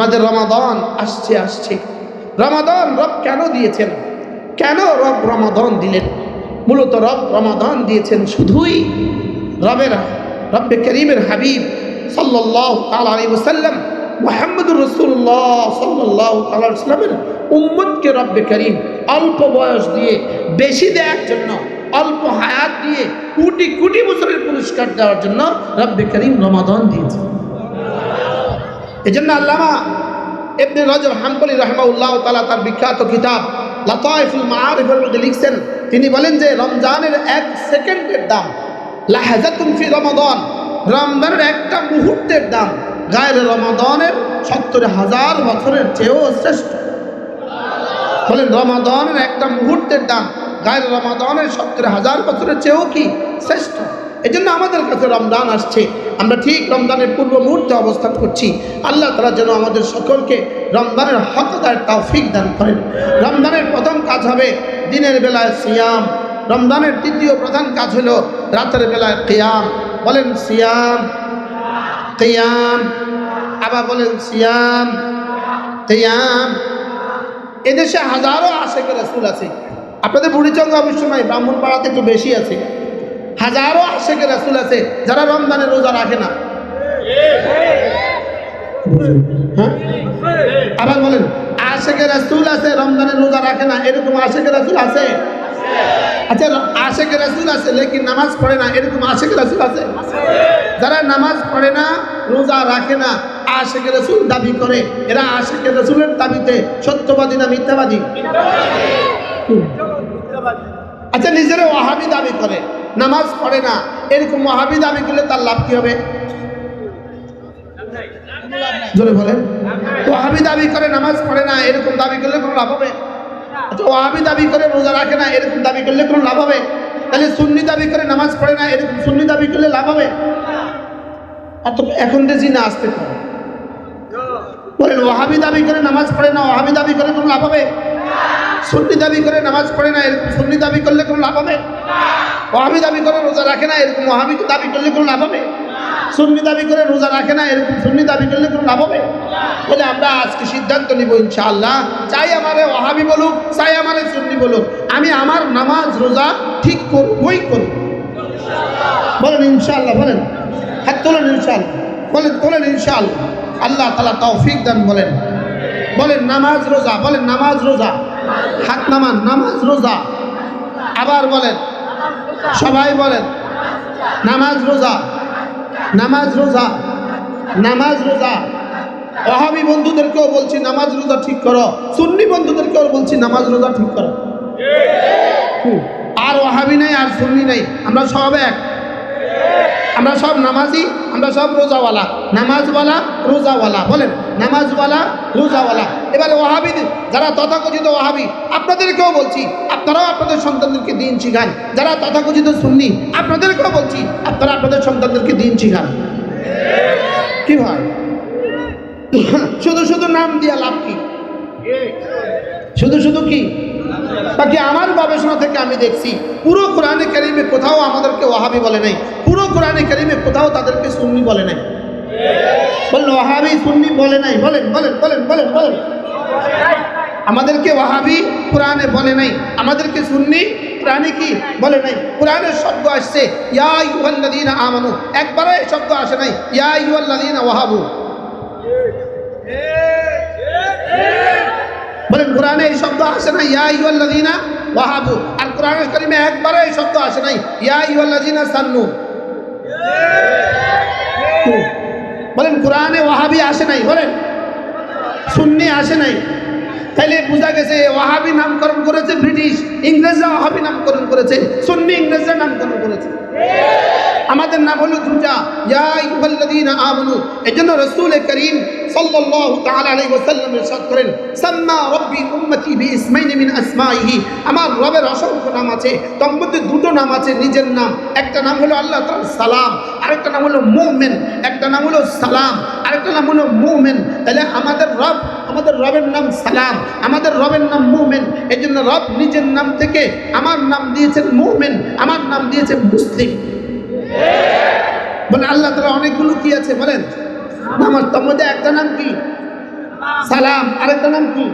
আমাদের রমাদন আসছে আসছে। রমাদন রব কেন দিয়েছেন? কেন রব রমাদন দিলেন? মূলত রব রমাদন দিয়েছেন শুধুই রবের, রব্বে করিমের হাবিব সাল্লাহ আলী ওসাল্লাম মোহাম্মদুর রসুল্লাহ সাল্লাহ আলাইসলামের উম্মদকে রব্বে করিম অল্প বয়স দিয়ে, বেশি দেওয়ার জন্য, অল্প হায়াত দিয়ে, কোটি কোটি বছরের পুরস্কার দেওয়ার জন্য রব্বে করিম রমাদন দিয়েছে এই জন্য আল্লামা এমনি রজব হাম্বলি রহমাউল্লাহ তালা তার বিখ্যাত কিতাব লাতাইফুল মাআরিফের মধ্যে লিখছেন, তিনি বলেন যে রমজানের এক সেকেন্ডের দাম লাহাজাতুন ফি রমাদান, রমজানের একটা মুহূর্তের দাম গায়ের রমাদনের সত্তর হাজার বছরের চেয়েও শ্রেষ্ঠ। বলেন, রমাদনের একটা মুহূর্তের দাম গায়ের রমাদনের সত্তর হাজার বছরের চেয়েও কি শ্রেষ্ঠ? এই জন্য আমাদের কাছে রমজান আসছে। আমরা ঠিক রমজানের পূর্ব মুহূর্তে অবস্থান করছি। আল্লাহ তালা যেন আমাদের সকলকে রমজানের হকদার তৌফিক দান করেন। রমজানের প্রথম কাজ হবে দিনের বেলায় সিয়াম। রমজানের তৃতীয় প্রধান কাজ হলো রাতের বেলায় কেয়াম। বলেন সিয়াম, কেয়াম। আবার বলেন সিয়াম, কেয়াম। এদেশে হাজারো আশেকের রাসুল আছে। আপনাদের বুড়িচঙ্গ অবশ্য নয় ব্রাহ্মণ পাড়াতে একটু বেশি আছে। হাজারো আশেকের রাসুল আছে যারা রমজানের রোজা রাখে না। হ্যাঁ? আবার বলেন আশেকের রাসুল আছে রমজানের রোজা রাখে না এরকম আশেকের রাসুল আছে? আচ্ছা আশেকের রাসুল আছে লেকিন নামাজ পড়ে না এরকম আশেকের রাসুল আছে? যারা নামাজ পড়ে না রোজা রাখে না আশেকের রসুল দাবি করে এরা আশেকের রসুলের দাবিতে সত্যবাদী না মিথ্যাবাদী। আচ্ছা নিজেরা ওয়াহাবি দাবি করে। নামাজ পড়ে না। এরকম ওয়াহাবি দাবি করলে তার লাভ কি হবে? জোরে বলেন। ওয়াহাবি দাবি করে নামাজ পড়ে না, এরকম দাবি করলে কোনো লাভ হবে? আচ্ছা ওয়াহাবি দাবি করে রোজা রাখে না, এরকম দাবি করলে কোনো লাভ হবে? তাহলে সুন্নি দাবি করে নামাজ পড়ে না, এরকম সুন্নি দাবি করলে লাভ হবে? অত এখন যে জিনা আসতে পারে। বলেন ওয়াহাবি দাবি করে নামাজ পড়ে না ওয়াহাবি দাবি করে কোনো লাভ হবে? সুন্নি দাবি করে নামাজ পড়ে না, এরকম সুন্নি দাবি করলে কোনো লাভ হবে? ওয়াহাবি দাবি করে রোজা রাখে না, এরকম ওয়াহাবি দাবি করলে কোনো লাভ হবে? সুন্নি দাবি করে রোজা রাখে না, এরকম সুন্নি দাবি করলে কোনো লাভ হবে? বলে আমরা আজকে সিদ্ধান্ত নিব ইনশাআল্লাহ। চাই আমারে ওয়াহাবি বলুক, চাই আমারে সুন্নি বলুক। আমি আমার নামাজ, রোজা ঠিক করবই করব। বলেন ইনশাআল্লাহ, বলেন। হাত তোলেন ইনশাআল্লাহ। বলেন, তোলেন ইনশাআল্লাহ। আল্লাহ তালা তৌফিক দান, বলেন। বলেন, নামাজ, রোজা, বলেন, নামাজ, রোজা। হাত নামান নামাজ রোজা। আবার বলেন সবাই বলেন নামাজ রোজা নামাজ রোজা নামাজ রোজা। অহাবি বন্ধুদেরকেও বলছি নামাজ রোজা ঠিক করো। সুন্নি বন্ধুদেরকেও বলছি নামাজ রোজা ঠিক করো। আর ওহাবি নাই আর সুন্নি নাই। আমরা সব এক। আমরা সব নামাজি, আমরা সব রোজাওয়ালা। নামাজওয়ালা, রোজাওয়ালা, বলেন, নামাজওয়ালা, রোজাওয়ালা। এবারে ওহাবি যারা তথাকথিত ওহাবি আপনাদেরকেও বলছি, আপনারাও আপনাদের সন্তানদেরকে দিন শিখান। যারা তথাকথিত সুন্নি, আপনাদেরকেও বলছি, আপনারা আপনাদের সন্তানদেরকে দিন শিখান। কি হয়? শুধু শুধু নাম দিয়া লাভ কি? শুধু শুধু কি? বাকি আমার গবেষণা থেকে আমি দেখছি, পুরো কোরআনে কারিমে কোথাও আমাদেরকে ওয়াহাবি বলে নাই, পুরো কোরআনে কারিমে কোথাও তাদেরকে সুন্নি বলে নাই। বলেন ওয়াহাবি সুন্নি বলে নাই, বলেন বলেন বলেন বলেন বলেন। আমাদেরকে ওয়াহাবি কোরআনে বলে নাই, আমাদেরকে সুন্নি কোরআনে কি বলে নাই? কোরআনের শব্দ আসছে, ইয়া ইউহাল্লাযীনা আমানু, একবারও এই শব্দ আসে নাই, ইয়া ইউহাল্লাযীনা ওয়াহাবু। বলেন, কোরআনে এই শব্দ আসে না ইয়া ইউল্লাদিনা ওয়াহাবু। আর কোরআনের কারিমে একবারও এই শব্দ আসে নাই, ইয়া ইউল্লাদিনা সান্নু। বলেন, কোরআনে ওয়াহাবি আসে নাই, বলেন, সুন্নি আসে নাই। তাইলে বোঝা গেছে, ওয়াহাবি নামকরণ করেছে ব্রিটিশ, ইংরেজরা ওয়াহাবি নামকরণ করেছে, সুন্নি ইংরেজরা নামকরণ করেছে। আমাদের নাম হলো দুটা আমানু এজন্য রাসূল করিম সাল্লাল্লাহু তাআলা আলাইহি ওয়াসাল্লাম ইরশাদ করেন, সাম্মা উম্মতি বিইসমাইনি মিন আসমাইহি আমার রবের অসংখ্য নাম আছে, তার মধ্যে দুটো নাম আছে, নিজের নাম, একটা নাম হলো আল্লাহ তাআলা সালাম নাম হলো মুমিন, একটা নাম হলো সালাম, আরেকটা নাম হলো মুমিন। তাহলে আমাদের রব, আমাদের রবের নাম সালাম, আমাদের রবের নাম মুমিন। এই জন্য রব নিজের নাম থেকে আমার নাম দিয়েছেন মুমিন, আমার নাম দিয়েছে মুসলিম। বলে আল্লাহ তালা অনেকগুলো কি আছে বলেন? আমার তার মধ্যে একটা নাম কি? সালাম, আরেকটা নাম কি?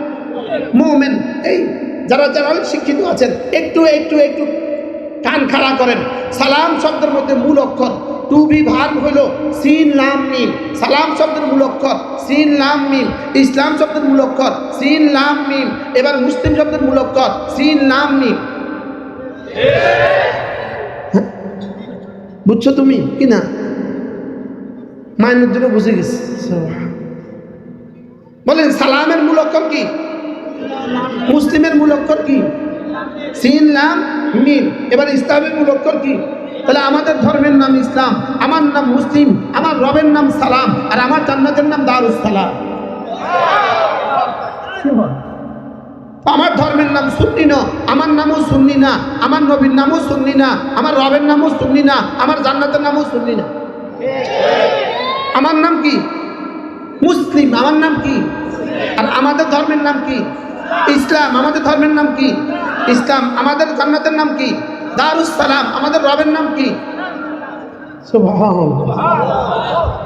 মুমেন। এই যারা যারা শিক্ষিত আছেন, একটু একটু একটু কান খাড়া করেন। সালাম শব্দের মধ্যে মূল অক্ষর। টু বি ভার্ব হলো সিন, লাম, মিম। সালাম শব্দের মূল অক্ষর, সিন, লাম, মিম। ইসলাম শব্দের মূল অক্ষর, সিন, লাম, মিম। এবার মুসলিম শব্দের মূল অক্ষর, সিন, লাম, মিম? বুঝছ তুমি? কি না? মাইনুদ্দিনও বুঝে গেছে। বলেন, সালামের মূল অক্ষর কি? মুসলিমের মূল অক্ষর কি? সিন, লাম, মিম। এবার ইসলামের মূল অক্ষর কি? তাহলে আমাদের ধর্মের নাম ইসলাম, আমার নাম মুসলিম, আমার রবের নাম সালাম, আর আমার জান্নাতের নাম দারুস সালাম আমার ধর্মের নাম সুন্নি না, আমার নামও সুন্নি না, আমার নবীর নামও সুন্নি না, আমার রবের নামও সুন্নি না, আমার জান্নাতের নামও সুন্নি না। আমার নাম কি? মুসলিম, আমার নাম কি? আর আমাদের ধর্মের নাম কি? ইসলাম, আমাদের ধর্মের নাম কি? ইসলাম আমাদের জান্নাতের নাম কি? দারুস সালাম আমাদের রবের নাম কি।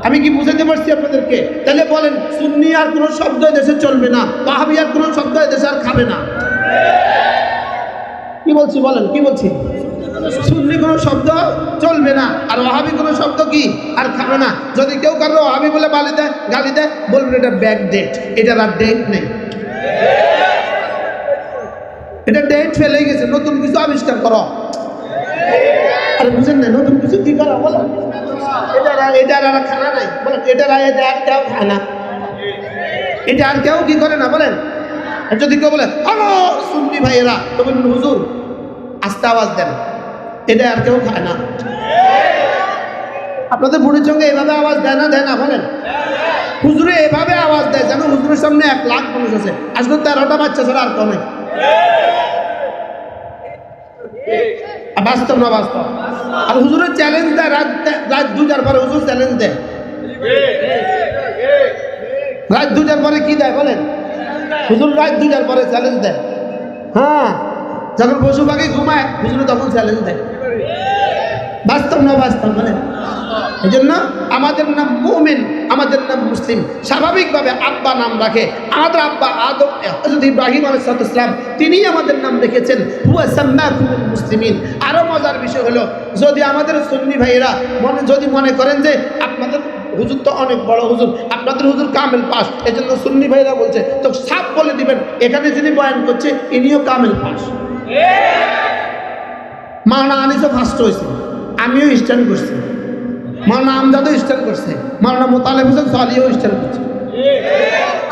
আমি কি বুঝাতে পারছি আপনাদেরকে? তাহলে বলেন সুন্নি আর কোনো শব্দ দেশে চলবে না বাহাবি আর কোনো শব্দ দেশে আর খাবে না। কি বলছি বলেন কি বলছি? সুন্নি কোনো শব্দ চলবে না আর ওহাবি কোনো শব্দ কি? আর খাবে না। যদি কেউ কারও ওহাবি বলে বালি দেয় গালি দেয় বলবেন এটা ব্যাক ডেট এটার আর ডেট নেই। এটা ডেট ফেলে গেছে, নতুন কিছু আবিষ্কার করো। আরে বুঝেন না, নতুন কিছু কি করো বলো? এটার আর এটার আর খানা নাই বলেন আর এটা আর কেউ খায় না। এটা আর কেউ কি করে না, বলেন? যদি কেউ বলে হ্যালো সুন্নি ভাইয়েরা তো বলুন হুজুর, আস্তে আওয়াজ দেন। এটা আর কেউ খায় না। আপনাদের বুড়ির সঙ্গে এভাবে আওয়াজ দেয় না দেয় না, বলেন? হুজুরে এভাবে আওয়াজ দেয় যেন হুজুরের সামনে এক লাখ মানুষ আছে। আসলে তেরোটা বাচ্চা ছাড়া আর কেউ নেই। বাস্তব না বাস্তব? আর হুজুরের চ্যালেঞ্জ দেয়, রাত রাত দুটার পরে হুজুর চ্যালেঞ্জ দেয়। রাত দুটার পরে কি দেয় বলেন? হুজুর রাত দুটার পরে চ্যালেঞ্জ দেয়। হ্যাঁ যখন পশু পাখি ঘুমায়, হুজুর তখন চ্যালেঞ্জ দেয়। বাস্তব না বাস্তব বলেন? এই জন্য আমাদের নাম মুমিন, আমাদের নাম মুসলিম। স্বাভাবিকভাবে আব্বা নাম রাখে। আমাদের আব্বা আদম হযরত ইব্রাহিম আলাইসালাম তিনিই আমাদের নাম রেখেছেন, হুয়া মুসলিমিন। আরও মজার বিষয় হলো, যদি আমাদের সুন্নি ভাইয়েরা মনে যদি মনে করেন যে আপনাদের হুজুর তো অনেক বড় হুজুর, আপনাদের হুজুর কামেল পাস এই জন্য সুন্নি ভাইরা বলছে, তো সাপ বলে দিবেন, এখানে যিনি বয়ান করছে, ইনিও কামেল পাস মাওনা আনিসও ফার্স্ট হয়েছে, আমিও স্ট্যান্ড করছি। মাওনা আমজাদও স্ট্যান্ড করছে। মাওনা মোতালেব হোসেন সালিও স্ট্যান্ড করছে।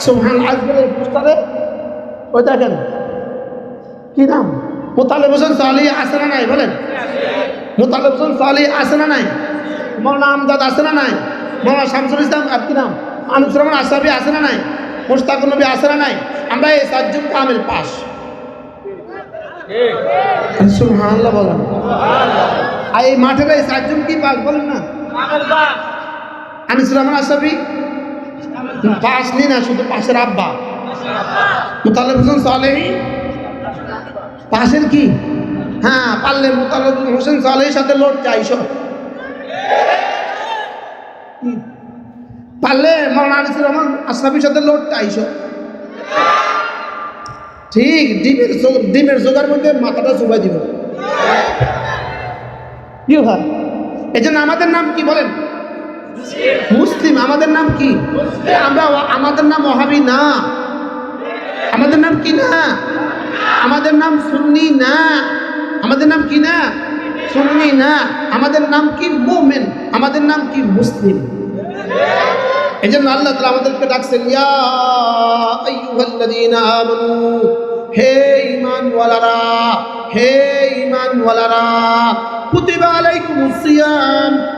সোহান আজমের পোস্টারে, ওই দেখেন, কি নাম? মোতালেব হোসেন সালি আছে না নাই, বলেন? মোতালেব হোসেন সালি আছে না নাই? মাওনা আমজাদ আছে না নাই? মাওনা শামসুল ইসলাম, আর কি নাম? আনিস রহমান আসাবি আছে না নাই? মুস্তাকুর নবী আছে না নাই? আমরা এই সাতজন কামেল পাস সুবহানাল্লাহ বলেন। আর এই মাঠের এই সাতজন কি পাস বলেন না? আনিস রহমান আসাবি পাস নি না শুধু পাশের আব্বা। মুতালেব হোসেন সালেহ? পাশের কি? হ্যাঁ পারলে মুতালেব হোসেন সালেহের সাথে লোড চাইশ পারলে মৌলানা আনিসুর রহমান সাথে লোড চাইশ ঠিক ডিমের ডিমের জোগার মধ্যে মাথাটা চুবাই দিব। কি হয় এই জন্য আমাদের নাম কি বলেন? মুসলিম, আমাদের নাম কি? আমরা আমাদের নাম ওহাবি না। আমাদের নাম কি না? আমাদের নাম সুন্নি না। আমাদের নাম কি না? সুন্নি না। আমাদের নাম কি মোমেন? আমাদের নাম কি মুসলিম? এই জন্য আল্লাহ তালা আমাদেরকে ডাকছেন হে ঈমানওয়ালারা, হে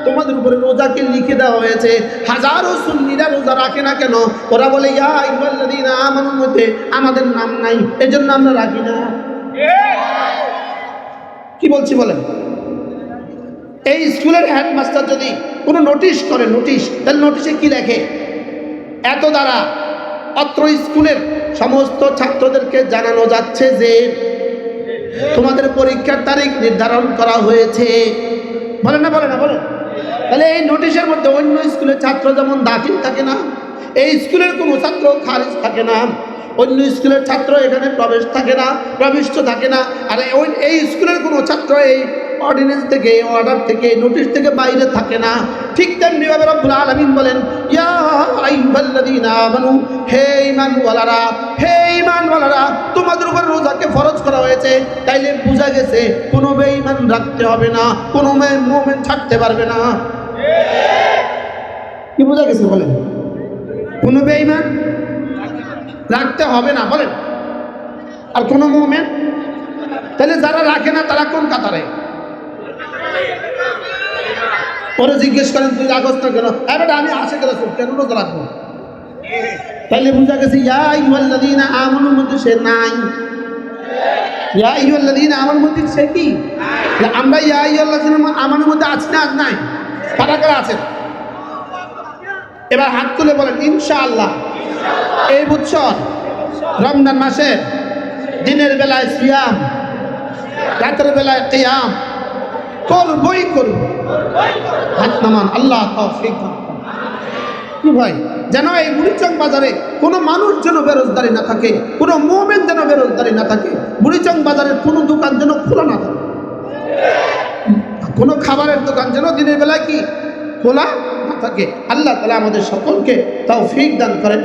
তোমাদের উপরে রোজাকে লিখে দেওয়া হয়েছে। হাজারো রোজা রাখে না কেন? ওরা বলে আমাদের নাম নাই, এজন্য আমরা রাখি না। কি বলছি বলেন? এই স্কুলের হেডমাস্টার যদি কোনো নোটিশ করে, নোটিশ, তাহলে নোটিশে কি লেখে? এত দ্বারা অত্র স্কুলের সমস্ত ছাত্রদেরকে জানানো যাচ্ছে যে তোমাদের পরীক্ষার তারিখ নির্ধারণ করা হয়েছে। বলে না বলে না বলে তাহলে এই নোটিশের মধ্যে অন্য স্কুলের ছাত্র যেমন দাখিল থাকে না, এই স্কুলের কোনো ছাত্র খারিজ থাকে না। অন্য স্কুলের ছাত্র এখানে প্রবেশ থাকে না, প্রবিষ্ট থাকে না। আর এই স্কুলের কোনো ছাত্র এই অর্ডিনেন্স থেকে অর্ডার থেকে নোটিশ থেকে বাইরে থাকে না। ঠিক তেমনি ভাবে রব্বুল আলামিন বলেন হে ঈমানওয়ালারা হে ঈমানওয়ালারা, তোমাদের উপর রোজাকে ফরজ করা হয়েছে। তাইলে বোঝা গেছে, কোনো বেঈমান রাখতে হবে না, কোনো মুমিন ছাড়তে পারবে না। কি বোঝা গেছে বলেন? কোনো বেঈমান রাখতে হবে না, বলেন। আর কোনো মুমিন? তাহলে যারা রাখে না, তারা কোন কাতারে? পরে জিজ্ঞেস করেন তুই রাখস না কেন? হ্যাঁ আমি আসে গেল কেন রোজা রাখব? তাহলে বুঝা গেছে, ইয়া ইউল্লাদিনা আমানুর মধ্যে সে নাই। ইয়া ইউল্লাদিনা আমার মধ্যে সে কি? আমরা ইয়া ইউল্লাদিনা আমানের মধ্যে আছি না আর নাই। কারা কারা আছেন? এবার হাত তুলে বলেন, ইনশাআল্লাহ, এই বছর রমজান মাসে দিনের বেলায় সিয়াম, রাতের বেলায় কিয়াম করবই করব। হাত নামান, আল্লাহ তৌফিক। কি ভাই, যেন এই বুড়িচং বাজারে কোনো মানুষ যেন বেরোজগারি না থাকে, কোনো মোমেন যেন বেরোজগারি না থাকে, বুড়িচং বাজারের কোনো দোকান যেন খোলা না থাকে। কোনো খাবারের দোকান যেন দিনের বেলায় কি খোলা না থাকে। আল্লাহ তালা আমাদের সকলকে তাও ফিক দান করেন।